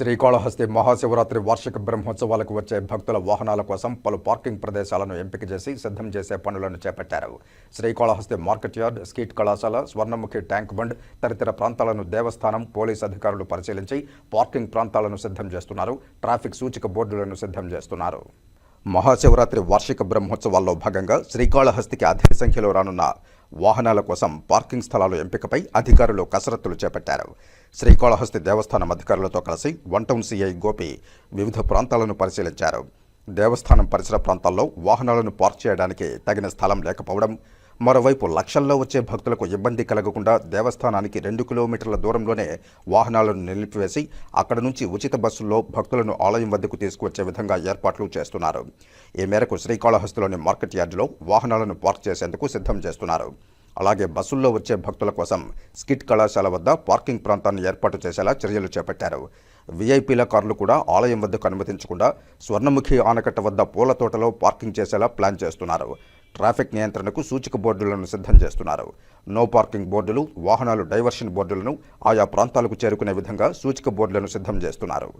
శ్రీకాళహస్తి మహాశివరాత్రి వార్షిక బ్రహ్మోత్సవాలకు వచ్చే భక్తుల వాహనాల కోసం పలు పార్కింగ్ ప్రదేశాలను ఎంపిక చేసి సిద్ధం చేసే పనులను చేపట్టారు. శ్రీకాళహస్తి మార్కెట్ యార్డ్ స్కీట్ కళాశాల స్వర్ణముఖి ట్యాంక్ బండ్ తదితర ప్రాంతాలను దేవస్థానం పోలీస్ అధికారులు పరిశీలించి పార్కింగ్ ప్రాంతాలను సిద్ధం చేస్తున్నారు. ట్రాఫిక్ సూచిక బోర్డులను సిద్ధం చేస్తున్నారు. మహాశివరాత్రి వార్షిక బ్రహ్మోత్సవాల్లో భాగంగా శ్రీకాళహస్తికి అధిక సంఖ్యలో రానున్న వాహనాల కోసం పార్కింగ్ స్థలాల ఎంపికపై అధికారులు కసరత్తులు చేపట్టారు. శ్రీకాళహస్తి దేవస్థానం అధికారులతో కలిసి వన్ టౌన్ గోపి వివిధ ప్రాంతాలను పరిశీలించారు. దేవస్థానం పరిసర ప్రాంతాల్లో వాహనాలను పార్క్ చేయడానికి తగిన స్థలం లేకపోవడం మరోవైపు లక్షల్లో వచ్చే భక్తులకు ఇబ్బంది కలగకుండా దేవస్థానానికి రెండు కిలోమీటర్ల దూరంలోనే వాహనాలను నిలిపివేసి అక్కడ నుంచి ఉచిత బస్సుల్లో భక్తులను ఆలయం వద్దకు తీసుకువచ్చే విధంగా ఏర్పాట్లు చేస్తున్నారు. ఈ మేరకు శ్రీకాళహస్తిలోని మార్కెట్ యార్డులో వాహనాలను పార్క్ చేసేందుకు సిద్ధం చేస్తున్నారు. అలాగే బస్సుల్లో వచ్చే భక్తుల కోసం స్కిట్ కళాశాల వద్ద పార్కింగ్ ప్రాంతాన్ని ఏర్పాటు చేసేలా చర్యలు చేపట్టారు. వీఐపీల కార్లు కూడా ఆలయం వద్దకు అనుమతించకుండా స్వర్ణముఖి ఆనకట్ట వద్ద పూల తోటలో పార్కింగ్ చేసేలా ప్లాన్ చేస్తున్నారు. ట్రాఫిక్ నియంత్రణకు సూచిక బోర్డులను సిద్ధం చేస్తున్నారు. నో పార్కింగ్ బోర్డులు వాహనాలు డైవర్షన్ బోర్డులను ఆయా ప్రాంతాలకు చేరుకునే విధంగా సూచిక బోర్డులను సిద్ధం చేస్తున్నారు.